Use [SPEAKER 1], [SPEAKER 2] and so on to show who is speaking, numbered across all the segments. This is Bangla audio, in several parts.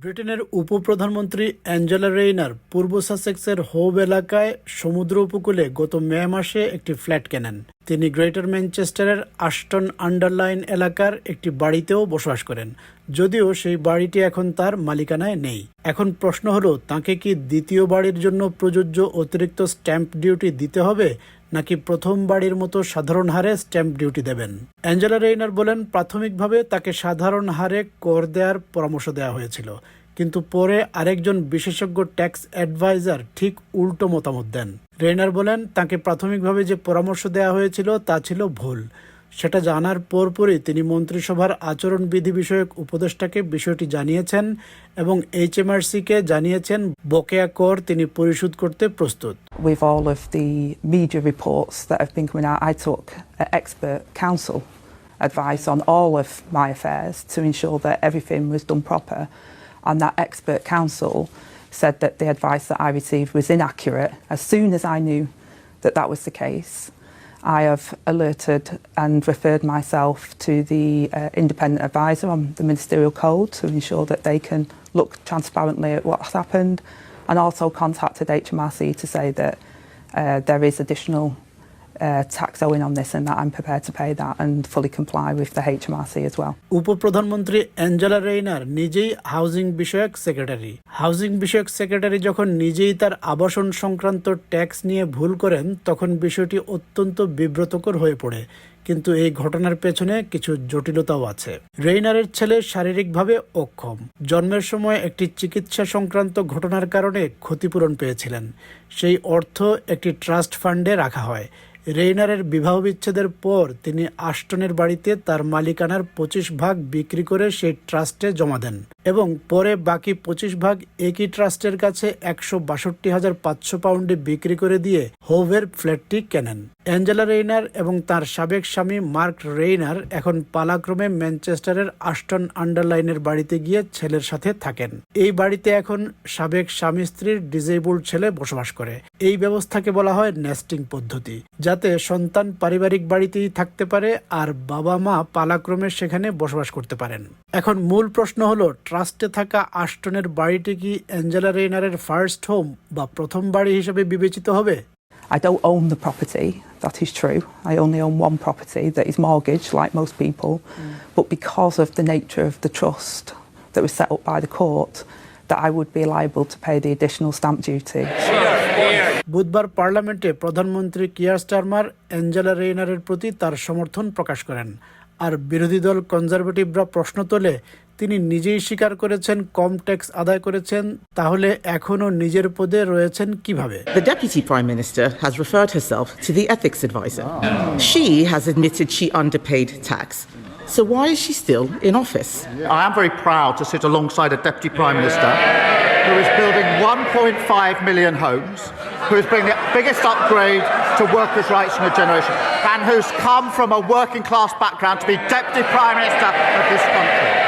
[SPEAKER 1] ব্রিটেনের উপপ্রধানমন্ত্রী অ্যাঞ্জেলা রেইনার পূর্ব সাসেক্সের হোব এলাকায় সমুদ্র উপকূলে গত মে মাসে একটি ফ্ল্যাট কেনেন। তিনি গ্রেটার ম্যানচেস্টারের আস্টন আন্ডারলাইন এলাকার একটি বাড়িতেও বসবাস করেন। যদিও সেই বাড়িটি এখন তার মালিকানায় নেই। এখন প্রশ্ন হলো, তাকে কি দ্বিতীয় বাড়ির জন্য প্রযোজ্য অতিরিক্ত স্ট্যাম্প ডিউটি দিতে হবে? নাকি প্রথমবারের মতো সাধারণ হারে স্ট্যাম্প ডিউটি দেবেন? অ্যাঞ্জেলা রেইনার বলেন, প্রাথমিকভাবে তাকে সাধারণ হারে কর দেওয়ার পরামর্শ দেওয়া হয়েছিল। কিন্তু পরে আরেকজন বিশেষজ্ঞ ট্যাক্স অ্যাডভাইজার ঠিক উল্টো মতামত দেন। রেইনার বলেন, তাকে প্রাথমিকভাবে যে পরামর্শ দেওয়া হয়েছিল তা ছিল ভুল। সেটা জানার পরপরই তিনি মন্ত্রিসভার আচরণবিধি বিষয়ক উপদেষ্টাকে বিষয়টি জানিয়েছেন এবং এইচএমআরসিকে জানিয়েছেন বকেয়া কর তিনি পরিশোধ করতে প্রস্তুত
[SPEAKER 2] with all of the media reports that have been coming out, I took uh, expert counsel advice on all of my affairs to ensure that everything was done proper. And that expert counsel said that the advice that I received was inaccurate. As soon as I knew that that was the case, I have alerted and referred myself to the uh, independent advisor on the ministerial code to ensure that they can look transparently at what's happened and also contacted HMRC to say that uh, there is additional tax owing on this and that I'm prepared to pay that and fully comply with the HMRC as well.
[SPEAKER 1] উপপ্রধানমন্ত্রী অ্যাঞ্জেলা রেইনার নিজেই হাউজিং বিষয়ক সেক্রেটারি হাউজিং বিষয়ক সেক্রেটারি যখন নিজেই তার আবাসন সংক্রান্ত ট্যাক্স নিয়ে ভুল করেন, তখন বিষয়টি অত্যন্ত বিব্রতকর হয়ে পড়ে কিন্তু এই ঘটনার পেছনে কিছু জটিলতাও আছে। রেইনারের ছেলে শারীরিকভাবে অক্ষম। জন্মের সময় একটি চিকিৎসা সংক্রান্ত ঘটনার কারণে ক্ষতিপূরণ পেয়েছিলেন। সেই অর্থ একটি ট্রাস্ট ফান্ডে রাখা হয়। রেইনারের বিবাহ বিচ্ছেদের পর তিনি আষ্টনের বাড়িতে তার মালিকানার পঁচিশ ভাগ বিক্রি করে সেই ট্রাস্টে জমা দেন। এবং পরে বাকি পঁচিশ ভাগ একই ট্রাস্টের কাছে একশো বাষট্টি হাজার পাঁচশো পাউন্ডে বিক্রি করে দিয়ে হোভের ফ্ল্যাটটি কেনেন। অ্যাঞ্জেলা রেইনার এবং তার সাবেক স্বামী মার্ক রেইনার এখন পালাক্রমে ম্যানচেস্টারের আস্টন আন্ডারলাইনের বাড়িতে গিয়ে ছেলের সাথে থাকেন। এই বাড়িতে এখন সাবেক স্বামী স্ত্রীর ডিজেবল ছেলে বসবাস করে। এই ব্যবস্থাকে বলা হয় নেস্টিং পদ্ধতি, যাতে সন্তান পারিবারিক বাড়িতেই থাকতে পারে আর বাবা মা পালাক্রমে সেখানে বসবাস করতে পারেন। এখন মূল প্রশ্ন হলো ট্রাস্টে থাকা আস্টনের বাড়িটি কি অ্যাঞ্জেলা রেইনারের ফার্স্ট হোম বা প্রথম বাড়ি হিসেবে বিবেচিত হবে
[SPEAKER 2] I don't own the property, that is true. I only own one property that is mortgaged, like most people. Mm. But because of the nature of the trust that was set up by the court, that I would be liable to pay the additional stamp duty.
[SPEAKER 1] বুধবার পার্লামেন্টে প্রধানমন্ত্রী কিয়ার স্টারমার অ্যাঞ্জেলা রেইনারের প্রতি তার সমর্থন প্রকাশ করেন আর বিরোধী দল কনজারভেটিভরা প্রশ্ন তোলে তিনি নিজেই স্বীকার করেছেন কম ট্যাক্স আদায় করেছেন তাহলে এখনও নিজের পদে রয়েছেন কীভাবে
[SPEAKER 3] The Deputy Prime Minister has referred herself to the ethics advisor. She has admitted she underpaid tax. So why is she still in office?
[SPEAKER 4] I am very proud to sit alongside a Deputy Prime Minister who is building 1.5 million homes, who is bringing the biggest upgrade to workers' rights in a generation, and who's come from a working class background to be Deputy Prime Minister of this country.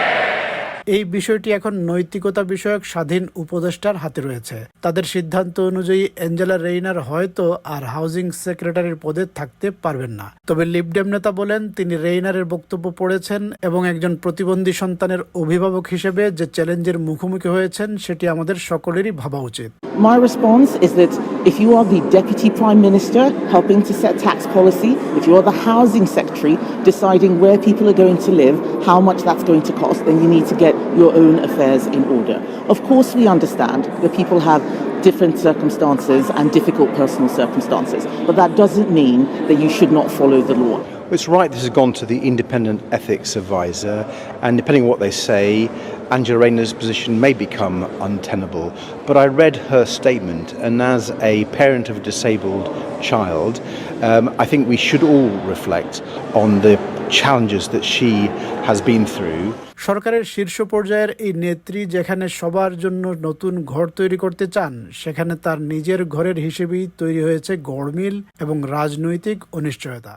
[SPEAKER 1] এই বিষয়টি এখন নৈতিকতা বিষয়ক স্বাধীন উপদেষ্টার হাতে রয়েছে তাদের সিদ্ধান্ত অনুযায়ী অ্যাঞ্জেলা রেইনার হয়তো আর হাউজিং সেক্রেটারির পদে থাকতে পারবেন না তবে লিবডেম নেতা বলেন তিনি রেইনারের বক্তব্য পড়েছেন এবং একজন প্রতিবন্ধী সন্তানের অভিভাবক হিসেবে যে চ্যালেঞ্জের মুখোমুখি হয়েছেন সেটি আমাদের সকলেরই ভাবা উচিত
[SPEAKER 5] My response is that if you are the Deputy Prime Minister helping to set tax policy, if you are the Housing Secretary deciding where people are going to live, how much that's going to cost, then you need to get your own affairs in order. Of course, we understand that people have different circumstances and difficult personal circumstances, but that doesn't mean that you should not follow the law.
[SPEAKER 6] It's right this has gone to the independent ethics advisor, and depending on what they say, Angela Rayner's position may become untenable. But I read her statement, and as a parent of a disabled child, um, I think we should all reflect on the challenges that she has been through.
[SPEAKER 1] সরকারের শীর্ষ পর্যায়ের এই নেত্রী যেখানে সবার জন্য নতুন ঘর তৈরি করতে চান, সেখানে তার নিজের ঘরের হিসেবেই তৈরি হয়েছে গড়মিল এবং রাজনৈতিক অনিশ্চয়তা